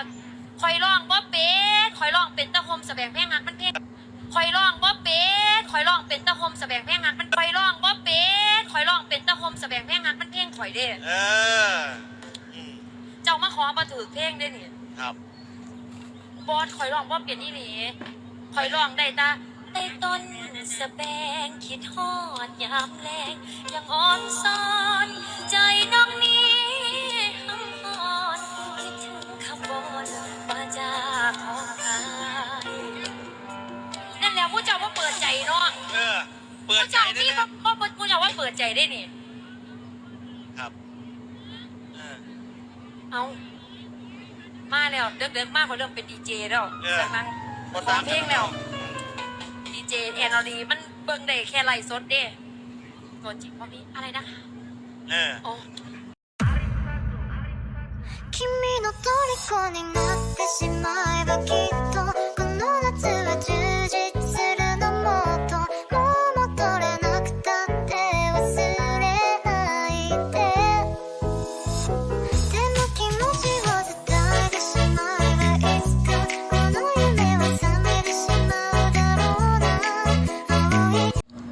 ก็คอยร้องบ่เป็นคอยร้องเป็นตะคมแสบงแพงงานมันเพลงคอยร้องบ่เป็นคอยร้องเป็นตะคมแสบงแพงงานมันคอยร้องบ่เป็นคอยร้องเป็นตะคมแสบงแพงงานมันเพลงข่อยเด้เอออืมเจ้ามาขอมาถือเพลงได้นี่ครับบอสคอยร้องบ่เป็นนี่นี่คอยร้องได้ตาใต้ต้นสะแบงคิดฮอดยามแลงยังอ่อนซ้ ใจเนาะ เออ เปิด ผู้ ใจ เจ้า ได้ นี่ เลย ก็ก็ผู้เจ้าว่าเปิดใจได้นี่ ครับเออ เอามาแล้วเดิกๆมากกว่าเริ่มเป็นดีเจแล้ว เออ จากนั้น พอ ขอ ตาม เพลงแล้ว ดีเจแอนอรีมันเบิ่งได้แค่ไลฟ์สดเด้ตัวจริงพ่อพี่อะไรนะคะ เออ โอ้ 君の虜になってしまえ